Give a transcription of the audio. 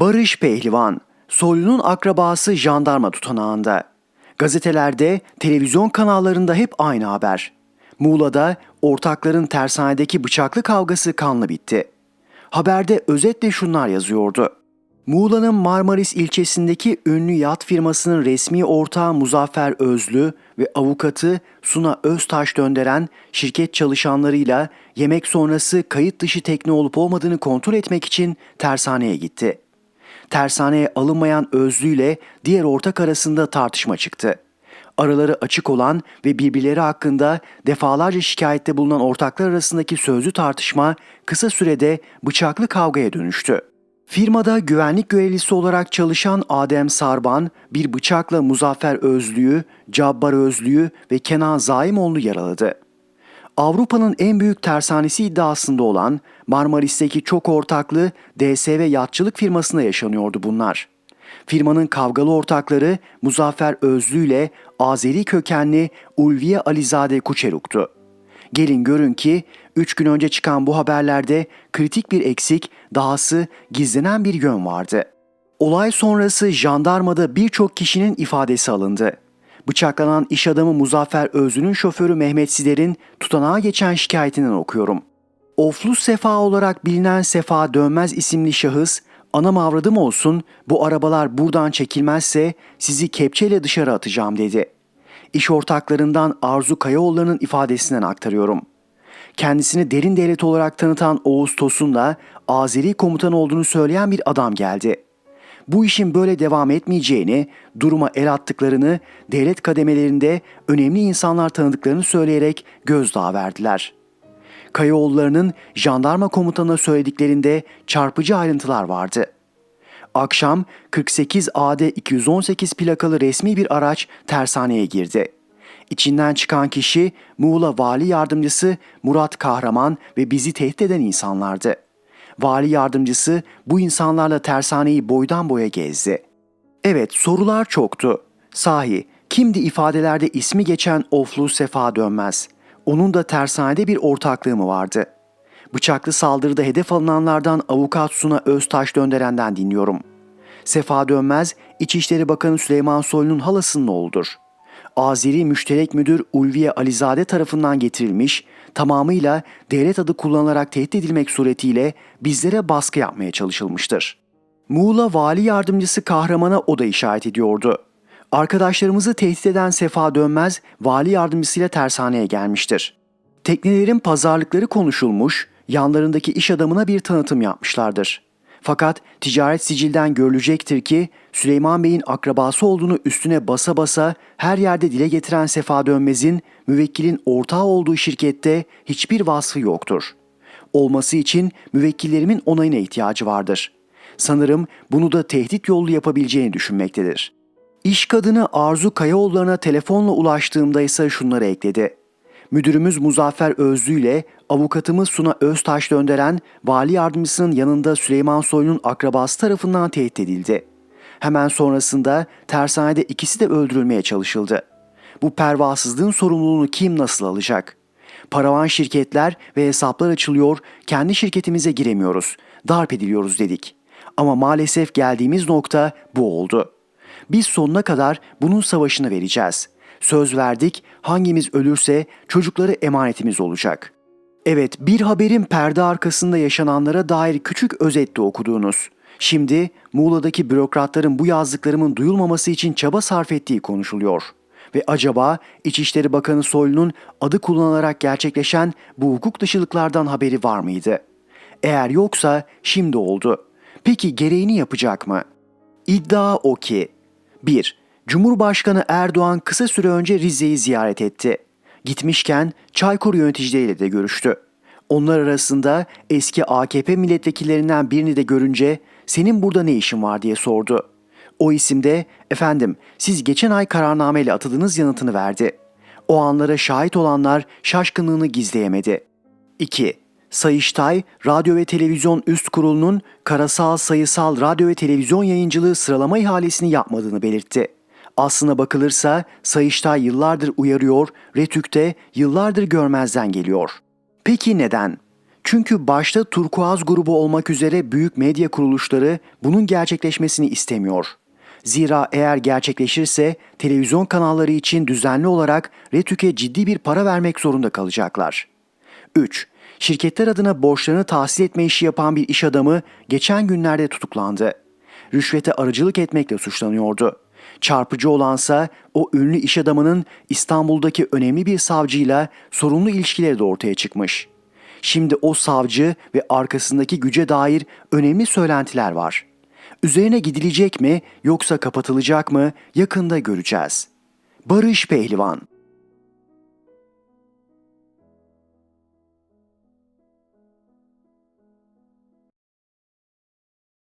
Barış Pehlivan, Soylu'nun akrabası jandarma tutanağında. Gazetelerde, televizyon kanallarında hep aynı haber. Muğla'da ortakların tersanedeki bıçaklı kavgası kanlı bitti. Haberde özetle şunlar yazıyordu. Muğla'nın Marmaris ilçesindeki ünlü yat firmasının resmi ortağı Muzaffer Özlü ve avukatı Suna Öztaş döndüren şirket çalışanlarıyla yemek sonrası kayıt dışı tekne olup olmadığını kontrol etmek için tersaneye gitti. Tersaneye alınmayan Özlü ile diğer ortak arasında tartışma çıktı. Araları açık olan ve birbirleri hakkında defalarca şikayette bulunan ortaklar arasındaki sözlü tartışma kısa sürede bıçaklı kavgaya dönüştü. Firmada güvenlik görevlisi olarak çalışan Adem Sarban bir bıçakla Muzaffer Özlü'yü, Cabbar Özlü'yü ve Kenan Zaimoğlu'nu yaraladı. Avrupa'nın en büyük tersanesi iddiasında olan Marmaris'teki çok ortaklı DSV yatçılık firmasında yaşanıyordu bunlar. Firmanın kavgalı ortakları Muzaffer Özlü ile Azeri kökenli Ulviye Alizade Kuçeruk'tu. Gelin görün ki 3 gün önce çıkan bu haberlerde kritik bir eksik, dahası gizlenen bir yön vardı. Olay sonrası jandarmada birçok kişinin ifadesi alındı. Bıçaklanan iş adamı Muzaffer Özlü'nün şoförü Mehmet Sider'in tutanağa geçen şikayetinden okuyorum. Oflu Sefa olarak bilinen Sefa Dönmez isimli şahıs, anam avradım olsun bu arabalar buradan çekilmezse sizi kepçeyle dışarı atacağım dedi. İş ortaklarından Arzu Kayaoğulları'nın ifadesinden aktarıyorum. Kendisini derin devlet olarak tanıtan Oğuz Tosun da Azeri komutan olduğunu söyleyen bir adam geldi. Bu işin böyle devam etmeyeceğini, duruma el attıklarını, devlet kademelerinde önemli insanlar tanıdıklarını söyleyerek gözdağı verdiler. Kayaoğulları'nın jandarma komutanına söylediklerinde çarpıcı ayrıntılar vardı. Akşam 48 AD 218 plakalı resmi bir araç tersaneye girdi. İçinden çıkan kişi Muğla Vali Yardımcısı Murat Kahraman ve bizi tehdit eden insanlardı. Vali Yardımcısı bu insanlarla tersaneyi boydan boya gezdi. Evet sorular çoktu. Sahi kimdi ifadelerde ismi geçen Oflu Sefa Dönmez? Onun da tersanede bir ortaklığı mı vardı? Bıçaklı saldırıda hedef alınanlardan avukat Suna Öztaş Dönderen'den dinliyorum. Sefa Dönmez, İçişleri Bakanı Süleyman Soylu'nun halasının oğludur. Azeri Müşterek Müdür Ulviye Alizade tarafından getirilmiş, tamamıyla devlet adı kullanılarak tehdit edilmek suretiyle bizlere baskı yapmaya çalışılmıştır. Muğla Vali Yardımcısı kahramana o da işaret ediyordu. Arkadaşlarımızı tehdit eden Sefa Dönmez, vali yardımcısıyla tersaneye gelmiştir. Teknelerin pazarlıkları konuşulmuş, yanlarındaki iş adamına bir tanıtım yapmışlardır. Fakat ticaret sicilden görülecektir ki Süleyman Bey'in akrabası olduğunu üstüne basa basa her yerde dile getiren Sefa Dönmez'in müvekkilin ortağı olduğu şirkette hiçbir vasfı yoktur. Olması için müvekkillerimin onayına ihtiyacı vardır. Sanırım bunu da tehdit yolu yapabileceğini düşünmektedir. İş kadını Arzu Kayaoğulları'na telefonla ulaştığımda ise şunları ekledi. Müdürümüz Muzaffer Özlü ile avukatımız Suna Öztaş döndüren vali yardımcısının yanında Süleyman Soylu'nun akrabası tarafından tehdit edildi. Hemen sonrasında tersanede ikisi de öldürülmeye çalışıldı. Bu pervasızlığın sorumluluğunu kim nasıl alacak? Paravan şirketler ve hesaplar açılıyor, kendi şirketimize giremiyoruz, darp ediliyoruz dedik. Ama maalesef geldiğimiz nokta bu oldu. Biz sonuna kadar bunun savaşını vereceğiz. Söz verdik, hangimiz ölürse çocukları emanetimiz olacak. Evet, bir haberin perde arkasında yaşananlara dair küçük özette okuduğunuz. Şimdi Muğla'daki bürokratların bu yazdıklarımın duyulmaması için çaba sarf ettiği konuşuluyor. Ve acaba İçişleri Bakanı Soylu'nun adı kullanılarak gerçekleşen bu hukuk dışılıklardan haberi var mıydı? Eğer yoksa şimdi oldu. Peki gereğini yapacak mı? İddia o ki 1. Cumhurbaşkanı Erdoğan kısa süre önce Rize'yi ziyaret etti. Gitmişken Çaykur yöneticileriyle de görüştü. Onlar arasında eski AKP milletvekillerinden birini de görünce senin burada ne işin var diye sordu. O isim de efendim siz geçen ay kararnameyle atıldığınız yanıtını verdi. O anlara şahit olanlar şaşkınlığını gizleyemedi. 2. Sayıştay, Radyo ve Televizyon Üst Kurulu'nun karasal sayısal radyo ve televizyon yayıncılığı sıralama ihalesini yapmadığını belirtti. Aslına bakılırsa Sayıştay yıllardır uyarıyor, Retük'te yıllardır görmezden geliyor. Peki neden? Çünkü başta Turkuaz grubu olmak üzere büyük medya kuruluşları bunun gerçekleşmesini istemiyor. Zira eğer gerçekleşirse televizyon kanalları için düzenli olarak Retük'e ciddi bir para vermek zorunda kalacaklar. 3. Şirketler adına borçlarını tahsil etme işi yapan bir iş adamı geçen günlerde tutuklandı. Rüşvete aracılık etmekle suçlanıyordu. Çarpıcı olansa o ünlü iş adamının İstanbul'daki önemli bir savcıyla sorunlu ilişkileri de ortaya çıkmış. Şimdi o savcı ve arkasındaki güce dair önemli söylentiler var. Üzerine gidilecek mi yoksa kapatılacak mı yakında göreceğiz. Barış Pehlivan